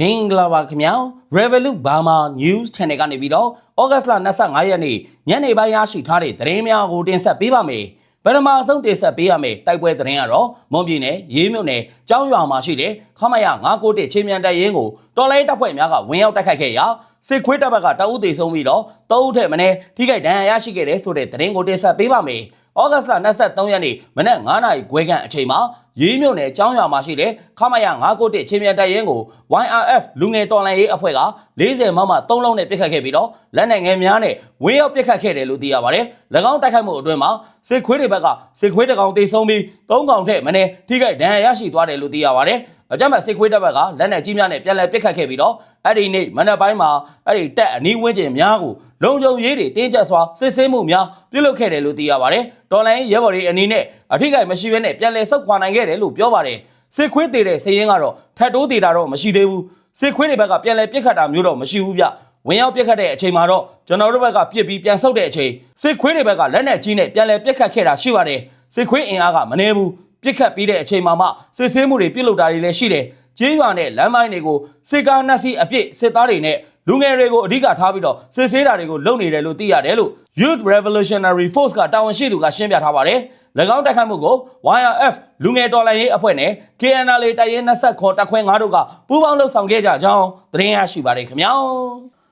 မင်္ဂလာပါခင်ဗျာ Revolut Burma News Channel ကနေပြီးတော့ဩဂတ်စ်လ25ရက်နေ့ညနေပိုင်းရရှိထားတဲ့သတင်းများကိုတင်ဆက်ပေးပါမယ်ပထမဆုံးတင်ဆက်ပေးရမယ့်တိုက်ပွဲသတင်းကတော့မွန်ပြည်နယ်ရေးမြို့နယ်ကျောင်းရွာမှာရှိတဲ့ခမရ991ချင်းမြန်တပ်ရင်းကိုတော်လိုင်းတပ်ဖွဲ့များကဝင်ရောက်တိုက်ခိုက်ခဲ့ရာ စစ်ခွေးတပ်ဘက်ကတအုပ်သေးဆုံးပြီးတော့သုံးဦးထက်မင်းထိခိုက်ဒဏ်ရာရရှိခဲ့တဲ့ဆိုတဲ့သတင်းကိုတင်ဆက်ပေးပါမယ်ဩဂတ်စ်လ23ရက်နေ့မနက်9:00နာရီခွဲခန့်အချိန်မှာရေးမြို့နယ်ကျောင်းရွာမှာရှိတဲ့ခမရ991ချင်းမြန်တပ်ရင်းကို YRF လူငယ်တော်လှန်ရေးအဖွဲ့က40မမ3လုံးနဲ့ပစ်ခတ်ခဲ့ပြီးတော့လက်နက်ငယ်များနဲ့ဝင်းရောက်ပစ်ခတ်ခဲ့တယ်လို့သိရပါတယ်။၎င်းတိုက်ခိုက်မှုအတွင်းမှာစစ်ခွေးတွေဘက်ကစစ်ခွေးတစ်ကောင်တေဆုံးပြီး3ကောင်ထက်မနည်းထိခိုက်ဒဏ်ရာရရှိသွားတယ်လို့သိရပါတယ်။ အကြမ်းဖက်စစ်ခွေးတပ်ဘက်ကလက်နက်ကြီးများနဲ့ပြန်လည်ပစ်ခတ်ခဲ့ပြီးတော့အဲ့ဒီနေ့မနက်ပိုင်းမှာအဲ့ဒီတက်အနီးဝန်းကျင်များကိုလုံခြုံရေးတွေတင်းကျပ်စွာစစ်ဆေးမှုများပြုလုပ်ခဲ့တယ်လို့သိရပါတယ်။တော်လိုင်းရဲဘော်တွေအနေနဲ့အထိကိမရှိဘဲနဲ့ပြန်လည်ဆုတ်ခွာနိုင်ခဲ့တယ်လို့ပြောပါတယ်။စစ်ခွေးသေးတဲ့စည်ရင်ကတော့ထတ်တိုးသေးတာတော့မရှိသေးဘူး။စစ်ခွေးတွေဘက်ကပြန်လည်ပစ်ခတ်တာမျိုးတော့မရှိဘူးဗျ။ဝင်ရောက်ပစ်ခတ်တဲ့အချိန်မှာတော့ကျွန်တော်တို့ဘက်ကပြစ်ပြီးပြန်ဆုတ်တဲ့အချိန်စစ်ခွေးတွေဘက်ကလက်နက်ကြီးနဲ့ပြန်လည်ပစ်ခတ်ခဲ့တာရှိပါတယ်။စစ်ခွေးအင်အားကမနေဘူး ပစ်ခတ်ပြီးတဲ့အချိန်မှာမှစစ်ဆေးမှုတွေပြုလုပ်တာတွေလည်းရှိတယ်။ကျေးရွာနဲ့လမ်းမိုင်းတွေကိုစစ်ကားနှက်စီအပြစ်စစ်သားတွေနဲ့လူငယ်တွေကိုအဓိကထားပြီးတော့စစ်ဆေးတာတွေကိုလုပ်နေတယ်လို့သိရတယ်လို့ Youth Revolutionary Force ကတာဝန်ရှိသူကရှင်းပြထားပါတယ်။၎င်းတိုက်ခိုက်မှုကို YRF လူငယ်တော်လှန်ရေးအဖွဲ့နဲ့ KNL တိုင်ရင်20ခေါ်တက်ခွဲ9တို့ကပူးပေါင်းလှုပ်ဆောင်ခဲ့ကြကြောင်းသတင်းရရှိပါတယ်ခင်ဗျာ။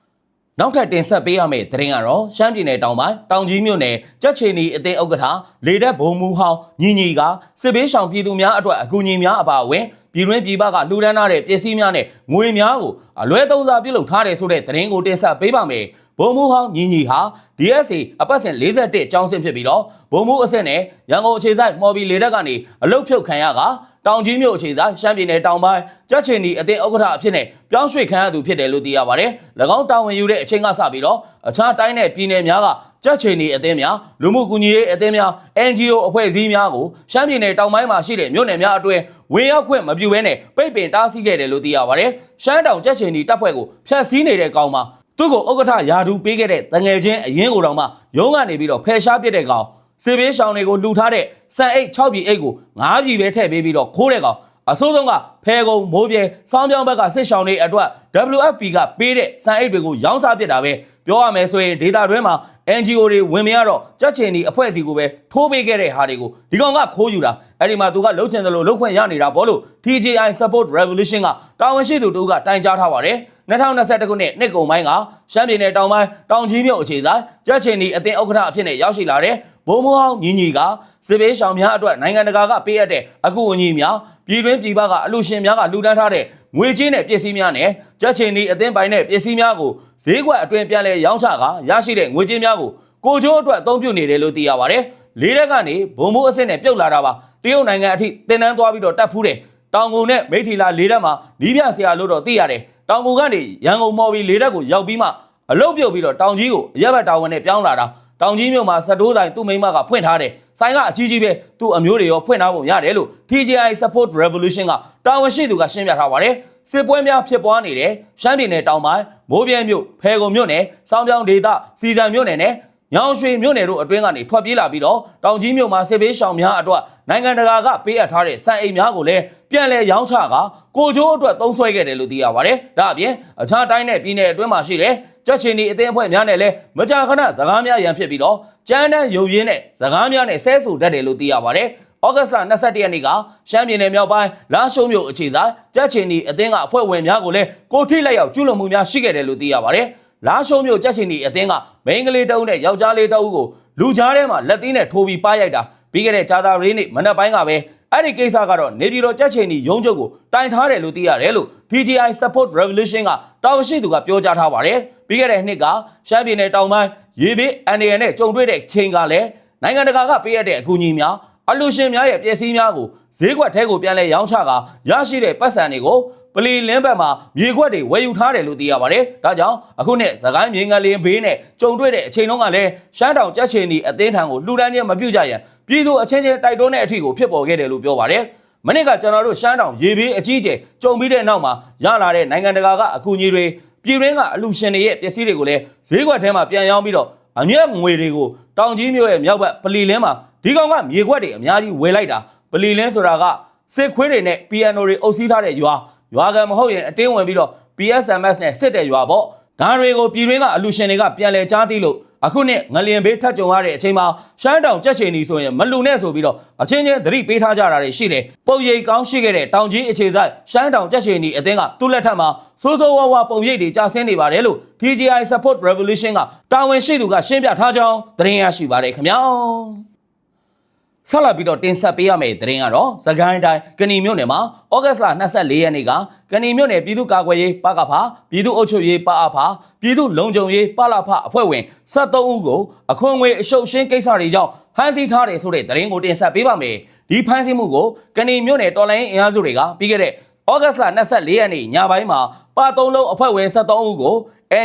နောက်ထပ်တင်ဆက်ပေးရမယ့်သတင်းကတော့ရှမ်းပြည်နယ်တောင်ပိုင်းတောင်ကြီးမြို့နယ်ကြက်ချီနီအသင်းဥက္ကဋ္ဌလေတက်ဘုံမူဟောင်းညီညီကစစ်ဘေးရှောင်ပြည်သူများအတွက်အကူအညီများအပါအဝင် ပြည်တွင်းပြည်ပကလှူဒန်းထားတဲ့ပစ္စည်းများနဲ့ငွေများကိုအလွဲသုံးစားပြုလုပ်ထားတယ်ဆိုတဲ့သတင်းကိုတင်ဆက်ပေးပါမယ်။ဘုံမူဟောင်းညီညီဟာ DSA အပတ်စဉ်41ကျောင်းဆင်းဖြစ်ပြီးတော့ဘုံမူအဆင့်နဲ့ရန်ကုန်အခြေစိုက်မော်ဘီလေတက်ကနေအလုတ်ဖြုတ်ခံရကတောင်ကြီးမြို့အခြေစိုက်ရှမ်းပြည်နယ်တောင်ပိုင်းကြက်ချင်ဒီအသင်းဥက္ကဋ္ဌအဖြစ်နဲ့ပြောင်းရွှေ့ခံရသူဖြစ်တယ်လို့သိရပါတယ်။၎င်းတာဝန်ယူတဲ့အချိန်ကစပြီးတော့အခြားတိုင်းနဲ့ပြည်နယ်များက ကြက်ချင်ဒီအသင်းများလူမှုကူညီရေးအသင်းများ NGO အဖွဲ့အစည်းများကိုရှမ်းပြည်နယ်တောင်ပိုင်းမှာရှိတဲ့မြို့နယ်များအတွင်းဝင်ရောက်ခွင့်မပြုဘဲနဲ့ပိတ်ပင်တားဆီးခဲ့တယ်လို့သိရပါတယ်။ရှမ်းတောင်ကြက်ချင်ဒီတပ်ဖွဲ့ကိုဖျက်ဆီးနေတဲ့ကောင်မှာသူ့ကိုဥက္ကဋ္ဌယာဒူပေးခဲ့တဲ့တငယ်ချင်းအရင်ကိုတောင်မှရုံးကနေပြီးတော့ဖယ်ရှားပစ်တဲ့ကောင်စေဘေးရှောင်းတွေကိုလှူထားတဲ့စံအိတ်6ပြည်အိတ်ကို9ပြည်ပဲထည့်ပေးပြီးတော့ခိုးတဲ့ကောင်အစိုးဆုံးကဖဲကုံမိုးပြဲစောင်းပြောင်းဘက်ကစစ်ရှောင်းတွေအတွက် WFP ကပေးတဲ့စံအိတ်တွေကိုရောင်းစားပစ်တာပဲ ပြောရမယ်ဆိုရင်ဒေတာတွင်းမှာ NGO တွေဝင်မရတော့ကြက်ချင်ဒီအဖွဲ့အစည်းကိုပဲထိုးပေးခဲ့တဲ့ဟာတွေကိုဒီကောင်ကခိုးယူတာအဲ့ဒီမှာသူကလှုပ်ချင်တယ်လို့လှုပ်ခွင့်ရနေတာဘောလို့ TJI Support Revolution ကတာဝန်ရှိသူတို့ကတိုင်ကြားထားပါတယ်2021ခုနှစ်နှစ်ကုန်ပိုင်းကရှမ်းပြည်နယ်တောင်ပိုင်းတောင်ကြီးမြို့အခြေဆိုင်ကြက်ချင်ဒီအသင်းဥက္ကဋ္ဌအဖြစ်နဲ့ရောက်ရှိလာတဲ့ဘုံမောင်းညီညီကစစ်ဘေးရှောင်များအတွက်နိုင်ငံတကာကပေးအပ်တဲ့အကူအညီများပြည်တွင်းပြည်ပကအလှူရှင်များကလှူဒန်းထားတဲ့ ငွေကြေးနဲ့ပစ္စည်းများနဲ့ကြက်ချင်ဒီအသင်းပိုင်းတဲ့ပစ္စည်းများကိုဈေးကွက်အတွင်းပြန်လည်ရောင်းချကရရှိတဲ့ငွေကြေးများကိုကိုကျိုးအတွက်အသုံးပြုနေတယ်လို့သိရပါတယ်။လေးရက်ကနေဘုံမိုးအစ်စ်နဲ့ပြုတ်လာတာပါ။တရုတ်နိုင်ငံအထိတင်တန်းသွားပြီးတော့တက်ဖူးတယ်။တောင်ကုန်နဲ့မိထီလာလေးရက်မှာနီးပြဆရာလို့တော့သိရတယ်။တောင်ကုန်ကနေရန်ကုန်မော်ပြီးလေးရက်ကိုရောက်ပြီးမှအလုတ်ပြုတ်ပြီးတော့တောင်ကြီးကိုရက်ဘက်တာဝန်နဲ့ပြောင်းလာတာ။ တောင်ကြီးမြို့မှာစတိုးဆိုင်သူ့မိန်းမကဖွင့်ထားတယ်။ဆိုင်ကအကြီးကြီးပဲသူ့အမျိုးတွေရောဖွင့်ထားပုံရတယ်လို့ TJI Support Revolution ကတာဝန်ရှိသူကရှင်းပြထားပါတယ်။စစ်ပွဲများဖြစ်ပွားနေတဲ့ရှမ်းပြည်နယ်တောင်ပိုင်းမိုးပြဲမြို့ဖဲကုံမြို့နယ်စောင်းပြောင်းဒေသစီစံမြို့နယ်နဲ့ညောင်ရွှေမြို့နယ်တို့အတွင်းကနေထွက်ပြေးလာပြီးတော့တောင်ကြီးမြို့မှာစစ်ဘေးရှောင်များအတွက်နိုင်ငံတကာကပေးအပ်ထားတဲ့စံအိမ်များကိုလည်းပြန်လည်ရောင်းချကကိုချိုးအတွက်သုံးဆွဲခဲ့တယ်လို့သိရပါတယ်။ဒါအပြင်အခြားတိုင်းနဲ့ပြည်နယ်အတွင်းမှာရှိတဲ့ ကြက်ချင်ဒီအသင်းအဖွဲ့များနဲ့လည်းမကြာခဏစကားများရန်ဖြစ်ပြီးတော့ကျန်းတန်းရုံရင်းနဲ့စကားများနဲ့ဆဲဆူတတ်တယ်လို့သိရပါတယ်။ဩဂတ်စ်လ21ရက်နေ့ကရှမ်းပြည်နယ်မြောက်ပိုင်းလာရှုံးမြို့အခြေဆိုင်ကြက်ချင်ဒီအသင်းကအဖွဲ့ဝင်များကိုလည်းကိုထိလက်ရောက်ကျူးလွန်မှုများရှိခဲ့တယ်လို့သိရပါတယ်။လာရှုံးမြို့ကြက်ချင်ဒီအသင်းကမိန်းကလေးတအုပ်နဲ့ယောက်ျားလေးတအုပ်ကိုလူကြားထဲမှာလက်သီးနဲ့ထိုးပြီးပါရိုက်တာပြီးခဲ့တဲ့ဂျာသာရေးနေ့မနက်ပိုင်းကပဲ အဲ့ဒီကိစ္စကတော့နေပြည်တော်ကြက်ချင်ဒီရုံးချုပ်ကိုတိုင်ထားတယ်လို့သိရတယ်လို့ TGI Support Revolution ကတာဝန်ရှိသူကပြောကြားထားပါတယ်ပြီးခဲ့တဲ့နှစ်ကရှမ်းပြည်နယ်တောင်ပိုင်းရေဘေးအန်ဒီယန်နဲ့ကြုံတွေ့တဲ့ချိန်ကလည်းနိုင်ငံတကာကပေးရတဲ့အကူအညီများအလူရှင်များရဲ့ပစ္စည်းများကိုဈေးကွက်ထဲကိုပြန်လဲရောင်းချကရရှိတဲ့ပတ်စံတွေကို ပလီလင်းဘက်မှာမြေခွက်တွေဝယ်ယူထားတယ်လို့သိရပါတယ်။ဒါကြောင့်အခုနှစ်သခိုင်းမြေငလင်းဘေးနဲ့ကြုံတွေ့တဲ့အချိန်တုန်းကလည်းရှမ်းတောင်ကြက်ချင်ဒီအသင်းထံကိုလှူဒန်းခြင်းမပြုကြရန်ပြည်သူအချင်းချင်းတိုက်တွန်းတဲ့အထိကိုဖြစ်ပေါ်ခဲ့တယ်လို့ပြောပါတယ်။မနစ်ကကျွန်တော်တို့ရှမ်းတောင်ရေဘေးအကြီးအကျယ်ကြုံပြီးတဲ့နောက်မှာရလာတဲ့နိုင်ငံတကာကအကူအညီတွေပြည်တွင်းကအလူရှင်တွေရဲ့ပစ္စည်းတွေကိုလည်းဈေးကွက်ထဲမှာပြန်ရောင်းပြီးတော့အမျက်ငွေတွေကိုတောင်ကြီးမြို့ရဲ့မြောက်ဘက်ပလီလင်းမှာဒီကောင်ကမြေခွက်တွေအများကြီးဝယ်လိုက်တာပလီလင်းဆိုတာကစစ်ခွေးတွေနဲ့ piano တွေအုပ်စီးထားတဲ့ရွာ ရွာကန်မဟုတ်ရင်အတင်းဝင်ပြီးတော့ PSMS နဲ့စစ်တဲ့ရွာပေါ့ဒါတွေကိုပြည်တွင်းကအလူရှင်တွေကပြန်လည်ကြားသိလို့အခုနှစ်ငလျင်ဘေးထပ်ကြုံရတဲ့အချိန်မှာရှမ်းတောင်ကြက်ချင်နီဆိုရင်မလူနဲ့ဆိုပြီးတော့အချင်းချင်းသတိပေးထားကြတာတွေရှိတယ်ပုံရိပ်ကောင်းရှိခဲ့တဲ့တောင်ကြီးအခြေဆိုင်ရှမ်းတောင်ကြက်ချင်နီအသင်းကသူ့လက်ထက်မှာစိုးစိုးဝါးဝါပုံရိပ်တွေကြာဆင်းနေပါတယ်လို့ TGI Support Revolution ကတာဝန်ရှိသူကရှင်းပြထားကြောင်းသတင်းရရှိပါတယ်ခင်ဗျာ ဆက်လက်ပြီးတော့တင်ဆက်ပေးရမယ့်သတင်းကတော့သခိုင်းတိုင်းကဏီမြို့နယ်မှာဩဂတ်စ်လ24ရက်နေ့ကကဏီမြို့နယ်ပြည်သူ့ကာကွယ်ရေးပကဖပြည်သူ့အုပ်ချုပ်ရေးပအဖပြည်သူ့လုံခြုံရေးပလဖအဖွဲ့ဝင်73ဦးကိုအခွင့်အရေးအရှုပ်ရှင်းကိစ္စတွေကြောင့်ဖမ်းဆီးထားတယ်ဆိုတဲ့သတင်းကိုတင်ဆက်ပေးပါမယ်ဒီဖမ်းဆီးမှုကိုကဏီမြို့နယ်တော်လိုင်းအင်အားစုတွေကပြီးခဲ့တဲ့ဩဂတ်စ်လ24ရက်နေ့ညပိုင်းမှာပါသုံးလုံးအဖွဲ့ဝင်73ဦးကို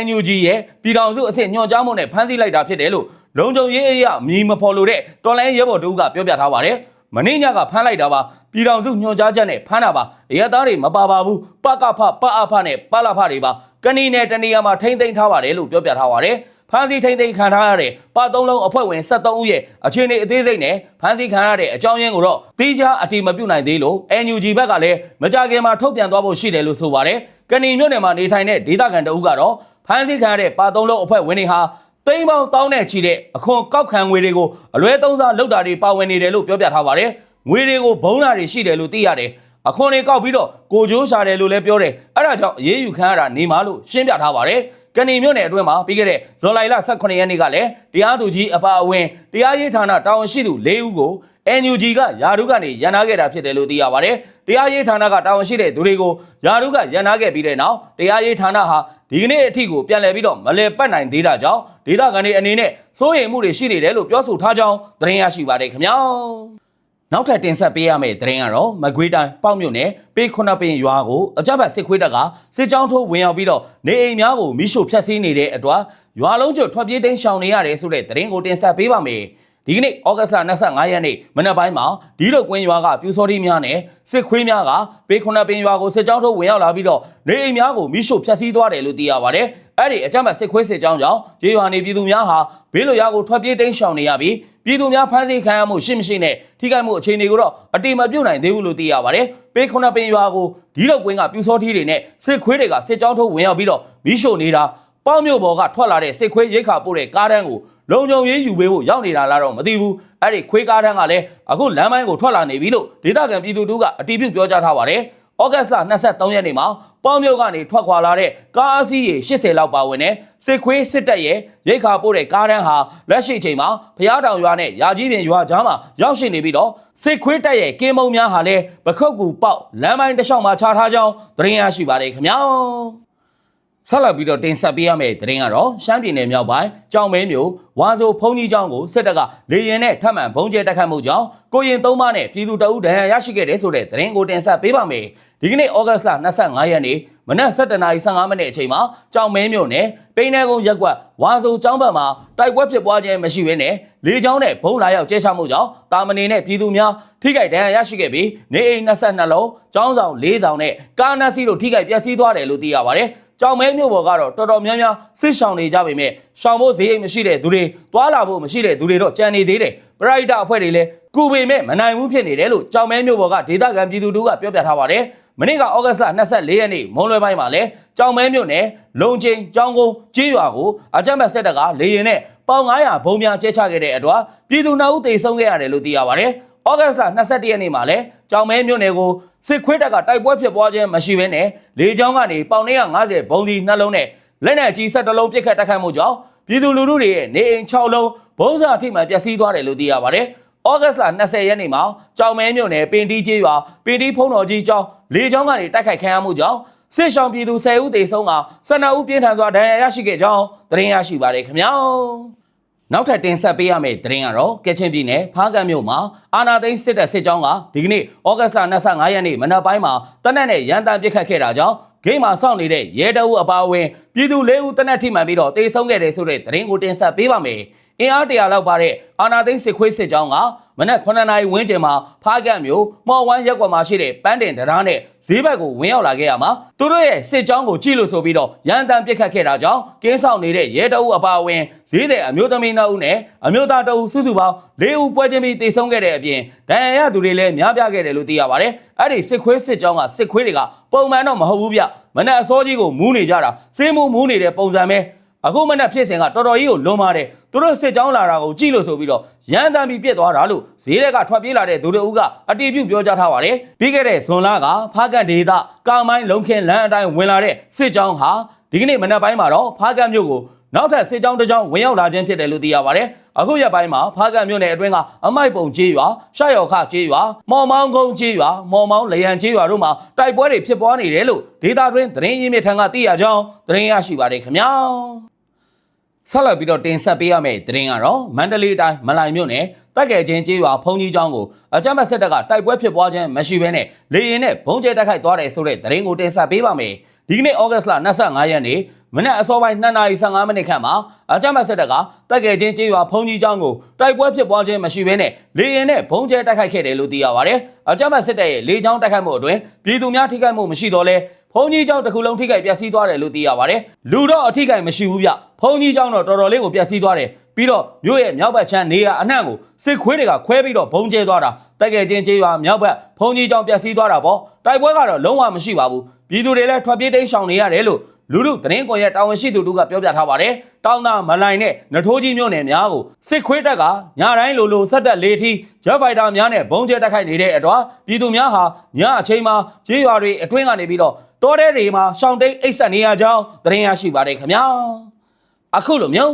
NUG ရဲ့ပြည်ထောင်စုအဆင့်ညွှန်ကြားမှုနဲ့ဖမ်းဆီးလိုက်တာဖြစ်တယ်လို့ လုံခြုံရေးအရာမြည်မဖော်လို့တဲ့တော်လိုင်းရဲဘော်တို့ကပြောပြထားပါတယ်။မင်းညကဖမ်းလိုက်တာပါပြည်ထောင်စုညွှန်ကြားချက်နဲ့ဖမ်းတာပါရဲသားတွေမပါပါဘူးပကဖပအဖနဲ့ပလဖတွေပါကဏီနဲ့တနေရာမှာထိမ့်သိမ်းထားပါတယ်လို့ပြောပြထားပါတယ်။ဖမ်းဆီးထိမ့်သိမ်းခံထားရတဲ့ပါသုံးလုံးအဖွဲ့ဝင်73ဦးရဲ့အခြေအနေအသေးစိတ်နဲ့ဖမ်းဆီးခံရတဲ့အကြောင်းရင်းကိုတော့တီးခြားအတိမပြုတ်နိုင်သေးလို့ NUG ဘက်ကလည်းမကြခင်မှာထုတ်ပြန်သွားဖို့ရှိတယ်လို့ဆိုပါတယ်။ကဏီမြို့နယ်မှာနေထိုင်တဲ့ဒေသခံတအုပ်ကတော့ဖမ်းဆီးခံရတဲ့ပါသုံးလုံးအဖွဲ့ဝင်တွေဟာ သိန်းပေါင်းတောင်းနဲ့ချီတဲ့အခွန်ကောက်ခံငွေတွေကိုအလွဲသုံးစားလုပ်တာတွေပါဝင်နေတယ်လို့ပြောပြထားပါတယ်။ငွေတွေကိုဘုံတာတွေရှိတယ်လို့သိရတယ်။အခွန်တွေကောက်ပြီးတော့ကိုကြိုးရှာတယ်လို့လည်းပြောတယ်။အဲဒါကြောင့်အရေးယူခံရတာနေမှာလို့ရှင်းပြထားပါတယ်။ကဏီမြို့နယ်အတွင်းမှာပြီးခဲ့တဲ့ဇွန်လ18ရက်နေ့ကလည်းတရားသူကြီးအပါအဝင်တရားရေးဌာနတာဝန်ရှိသူ၄ဦးကို NUG ကယာရုကနေရန်နာခဲ့တာဖြစ်တယ်လို့သိရပါတယ်။တရားရေးဌာနကတာဝန်ရှိတဲ့သူတွေကိုယာရုကရန်နာခဲ့ပြီးတဲ့နောက်တရားရေးဌာနဟာဒီကနေ့အထိကိုပြန်လည်ပြီးတော့မလဲပတ်နိုင်သေးတာကြောင့်ဒေသခံတွေအနေနဲ့စိုးရိမ်မှုတွေရှိနေတယ်လို့ပြောဆိုထားကြောင်းသတင်းရရှိပါတယ်ခင်ဗျာ။နောက်ထပ်တင်ဆက်ပေးရမယ့်သတင်းကတော့မကွေးတိုင်းပေါ့မြို့နယ်ပေးခုနှစ်ပင်ရွာကိုအကြမ်းဖက်စစ်ခွေးတပ်ကစစ်ကြောင်းထိုးဝင်ရောက်ပြီးတော့နေအိမ်များကိုမိရှို့ဖျက်ဆီးနေတဲ့အတွက်ရွာလုံးကျွတ်ထွက်ပြေးတိမ်းရှောင်နေရတယ်ဆိုတဲ့သတင်းကိုတင်ဆက်ပေးပါမယ်။ ဒီကနေ့ဩဂတ်စ်လ25ရက်နေ့မနက်ပိုင်းမှာဒီလိုကွင်းရွာကပြူစောတိများနဲ့စစ်ခွေးများကပေးခုနှစ်ပင်ရွာကိုစစ်ကြောင်းထိုးဝင်ရောက်လာပြီးတော့နေအိမ်များကိုမိရှို့ဖျက်ဆီးသွားတယ်လို့သိရပါတယ်။အဲ့ဒီအကြမ်းဖက်စစ်ခွေးစစ်ကြောင်းကြောင့်ကျေးရွာနေပြည်သူများဟာဘေးလွတ်ရာကိုထွက်ပြေးတိမ်းရှောင်နေရပြီးပြည်သူများဖမ်းဆီးခံရမှုရှိမရှိနဲ့ထိခိုက်မှုအခြေအနေကိုတော့အတိမပြုတ်နိုင်သေးဘူးလို့သိရပါတယ်။ပေးခုနှစ်ပင်ရွာကိုဒီတော့ကွင်းကပြူစောတိတွေနဲ့စစ်ခွေးတွေကစစ်ကြောင်းထိုးဝင်ရောက်ပြီးတော့မိရှို့နေတာပေါ့မြို့ပေါ်ကထွက်လာတဲ့စစ်ခွေးရိတ်ခါပို့တဲ့ကားတန်းကို လုံခြုံရေးယူပေးဖို့ရောက်နေတာလားတော့မသိဘူးအဲ့ဒီခွေးကားတန်းကလည်းအခုလမ်းပိုင်းကိုထွက်လာနေပြီလို့ဒေသခံပြည်သူတို့ကအတီးပြုတ်ပြောကြားထားပါတယ်ဩဂတ်စ်လ23ရက်နေ့မှာပေါင်းမြို့ကနေထွက်ခွာလာတဲ့ကားအစီးရေ80လောက်ပါဝင်တဲ့စစ်ခွေးစစ်တပ်ရဲ့ရိတ်ခါပို့တဲ့ကားတန်းဟာလက်ရှိချိန်မှာဖျားတောင်ရွာနဲ့ရာကြီးပြင်ရွာကြားမှာရောက်ရှိနေပြီးတော့စစ်ခွေးတပ်ရဲ့ကင်းမုံများဟာလည်းပခုတ်ကူပေါက်လမ်းပိုင်းတစ်လျှောက်မှာခြားထားကြောင်းသတင်းရရှိပါတယ်ခင်ဗျာ ဆက်လက်ပြီးတော့တင်ဆက်ပေးရမယ့်သတင်းကတော့ရှမ်းပြည်နယ်မြောက်ပိုင်းကြောင်မဲမျိုးဝါဆိုဖုံကြီးကျောင်းကိုစစ်တပ်ကလေရင်နဲ့ထပ်မံဘုံကျဲတက်ခတ်မှုကြောင့်ကိုရင်သုံးပါးနဲ့ပြည်သူတအုပ်ဒဏ်ရာရရှိခဲ့တဲ့ဆိုတဲ့သတင်းကိုတင်ဆက်ပေးပါမယ်ဒီကနေ့ဩဂတ်စ်လ25ရက်နေ့မနက်7:15မိနစ်အချိန်မှာကြောင်မဲမျိုးနဲ့ပိန်းနယ်ကုန်းရက်ကွက်ဝါဆိုကျောင်းဘက်မှာတိုက်ပွဲဖြစ်ပွားခြင်းမရှိဘဲနဲ့လေကြောင်းနဲ့ဘုံလာရောက်ကျဲချမှုကြောင့်တာမဏေနဲ့ပြည်သူများထိခိုက်ဒဏ်ရာရရှိခဲ့ပြီးနေအိမ်22လုံးကျောင်းဆောင်4ဆောင်နဲ့ကားနက်စီးတို့ထိခိုက်ပျက်စီးသွားတယ်လို့သိရပါတယ် ကြောင်မဲမြို့ပေါ်ကတော့တော်တော်များများစစ်ဆောင်နေကြပေမဲ့ရှောင်ဖို့ဈေးအိမ်မရှိတဲ့သူတွေတွာလာဖို့မရှိတဲ့သူတွေတော့ကြံနေသေးတယ်ပရိုက်တာအဖွဲ့တွေလည်းကုပေမဲ့မနိုင်ဘူးဖြစ်နေတယ်လို့ကြောင်မဲမြို့ပေါ်ကဒေသခံပြည်သူတို့ကပြောပြထားပါတယ်မနေ့ကဩဂတ်စ်လ24ရက်နေ့မွန်းလွဲပိုင်းမှာလဲကြောင်မဲမြို့နယ်လုံချင်းကျောင်းကုန်းကြေးရွာကိုအကြမ်းဖက်စစ်တပ်ကလေရင်နဲ့ပေါင်900ဘုံများကျဲချခဲ့တဲ့အတွက်ပြည်သူနှစ်ဦးသေဆုံးခဲ့ရတယ်လို့သိရပါတယ် ဩဂတ်စ်လ22ရက်နေ့မှာလဲကြောင်မဲမြို့နယ်ကိုစစ်ခွေးတပ်ကတိုက်ပွဲဖြစ်ပွားခြင်းမရှိဘဲနဲ့လေကြောင်းကနေပေါင်150ဘုံဒီနှလုံးနဲ့လက်နက်ကြီး17လုံးပစ်ခတ်တိုက်ခိုက်မှုကြောင့်ပြည်သူလူထုတွေရဲ့နေအိမ်6လုံးဘုံစာအထိမှပျက်စီးသွားတယ်လို့သိရပါတယ်ဩဂတ်စ်လ20ရက်နေ့မှာကြောင်မဲမြို့နယ်ပင်တီကျေးရွာပင်တီဖုံတော်ကြီးကျောင်းလေကျောင်းကနေတိုက်ခိုက်ခံရမှုကြောင့်စစ်ရှောင်ပြည်သူ10ဦးသေဆုံးက12ဦးပြင်းထန်စွာဒဏ်ရာရရှိခဲ့ကြောင်းသတင်းရရှိပါတယ်ခင်ဗျာ နောက်ထပ်တင်ဆက်ပေးရမယ့်သတင်းကတော့ကချင်ပြည်နယ်ဖားကန့်မြို့မှာအာနာသိန်းစစ်တပ်စစ်ကြောင်းကဒီကနေ့ဩဂတ်စ်လ25ရက်နေ့မနက်ပိုင်းမှာတနက်နဲ့ရန်တမ်းပစ်ခတ်ခဲ့တာကြောင့်ဂိမ်းမှာစောင့်နေတဲ့ရဲတအုပ်အပါအဝင်ပြည်သူ၄ဦးတနက်ထိမှန်ပြီးတော့တေဆုံးခဲ့တယ်ဆိုတဲ့သတင်းကိုတင်ဆက်ပေးပါမယ် အင်အားတရာလောက်ပါတဲ့အာနာသိန်းစစ်ခွေးစစ်ကြောင်းကမနက်9နာရီဝန်းကျင်မှာဖားကတ်မျိုးမော်ဝမ်းရက်ကွက်မှာရှိတဲ့ပန်းတင်တရားနဲ့ဈေးဘက်ကိုဝင်ရောက်လာခဲ့ရမှာသူတို့ရဲ့စစ်ကြောင်းကိုကြည့်လို့ဆိုပြီးတော့ရန်တမ်းပစ်ခတ်ခဲ့တာကြောင့်ကင်းဆောင်နေတဲ့ရဲတအုပ်အပါအဝင်ဈေးတဲ့အမျိုးသမီးနှစ်ဦးနဲ့အမျိုးသားတအုပ်စုစုပေါင်း၄ဦးပွဲချင်းပြီးတေဆုံးခဲ့တဲ့အပြင်ဒဏ်ရာရသူတွေလည်းများပြားခဲ့တယ်လို့သိရပါတယ်အဲ့ဒီစစ်ခွေးစစ်ကြောင်းကစစ်ခွေးတွေကပုံမှန်တော့မဟုတ်ဘူးဗျမနက်အစောကြီးကိုမူးနေကြတာစေးမူးမူးနေတဲ့ပုံစံပဲ အခုမနဲ့ဖြစ်စဉ်ကတော်တော်ကြီးကိုလွန်ပါတယ်သူတို့စစ်ကြောင်းလာတာကိုကြည့်လို့ဆိုပြီးတော့ရန်တမ်းပြီးပြစ်သွားတာလို့ဈေးထဲကထွက်ပြေးလာတဲ့သူတို့ကအတီးပြုတ်ပြောကြားထားပါတယ်ပြီးခဲ့တဲ့ဇွန်လကဖားကန်ဒေသကာမိုင်းလုံခင်းလမ်းအတိုင်းဝင်လာတဲ့စစ်ကြောင်းဟာဒီကနေ့မနက်ပိုင်းမှာတော့ဖားကန်မြို့ကို နောက်ထပ်စစ်ကြောင်းတစ်ကြောင်းဝင်ရောက်လာခြင်းဖြစ်တယ်လို့သိရပါတယ်အခုရက်ပိုင်းမှာဖားကန်မြို့နယ်အတွင်းကအမိုက်ပုံကျေးရွာရှရော်ခကျေးရွာမော်မောင်းကုန်းကျေးရွာမော်မောင်းလယန်ကျေးရွာတို့မှာတိုက်ပွဲတွေဖြစ်ပွားနေတယ်လို့ဒေသတွင်းသတင်းရင်းမြစ်ထံကသိရကြောင်းသတင်းရရှိပါတယ်ခင်ဗျာဆက်လက်ပြီးတော့တင်ဆက်ပေးရမယ့်သတင်းကတော့မန္တလေးတိုင်းမလိုင်မြို့နယ်တက်ကဲချင်းကျေးရွာဖုန်ကြီးကျောင်းကိုအကြမ်းဖက်စစ်တပ်ကတိုက်ပွဲဖြစ်ပွားခြင်းမရှိဘဲနဲ့လေရင်နဲ့ဘုံကျဲတိုက်ခိုက်သွားတယ်ဆိုတဲ့သတင်းကိုတင်ဆက်ပေးပါမယ်။ ဒီကနေ့ဩဂတ်စ်လ25ရက်နေ့မနက်အစောပိုင်း2:15မိနစ်ခန့်မှာအကြမ်းဖက်စစ်တပ်ကတက်ကဲချင်းကျေးရွာဖုန်ကြီးကျောင်းကိုတိုက်ပွဲဖြစ်ပွားခြင်းမရှိဘဲနဲ့လေရင်နဲ့ဘုံကျဲတိုက်ခိုက်ခဲ့တယ်လို့သိရပါတယ်။အကြမ်းဖက်စစ်တပ်ရဲ့လေကြောင်းတိုက်ခိုက်မှုအတွင်းပြည်သူများထိခိုက်မှုမရှိတော့လဲဖုန်ကြီးကျောင်းတစ်ခုလုံးထိခိုက်ပျက်စီးသွားတယ်လို့သိရပါတယ်။လူတော့အထိခိုက်မရှိဘူးဗျ။ဖုန်ကြီးကျောင်းတော့တော်တော်လေးကိုပျက်စီးသွားတယ်။ ပြီးတော့မြို့ရဲ့မြောက်ဘက်ချမ်းနေရအနှံ့ကိုစစ်ခွေးတွေကခွဲပြီးတော့ဘုံကျဲသွားတာတက်ကြချင်းကျေးရွာမြောက်ဘက်ဖုန်ကြီးကျောင်းပျက်စီးသွားတာပေါ့တိုက်ပွဲကတော့လုံးဝမရှိပါဘူးပြည်သူတွေလည်းထွက်ပြေးတိမ်းရှောင်နေရတယ်လို့လူလူသတင်းကွန်ရက်တာဝန်ရှိသူတို့ကပြောပြထားပါတယ်တောင်းတာမလိုင်နဲ့နထိုးကြီးမြို့နယ်များကိုစစ်ခွေးတပ်ကညတိုင်းလိုလိုဆက်တက်လေထီဂျက်ဖိုက်တာများနဲ့ဘုံကျဲတိုက်ခိုက်နေတဲ့အတွက်ပြည်သူများဟာညအချိန်မှာကျေးရွာတွေအတွင်းကနေပြီးတော့တောထဲတွေမှာရှောင်းတိတ်အိတ်ဆက်နေရကြောင်းသတင်းရရှိပါတယ်ခင်ဗျာအခုလိုမျိုး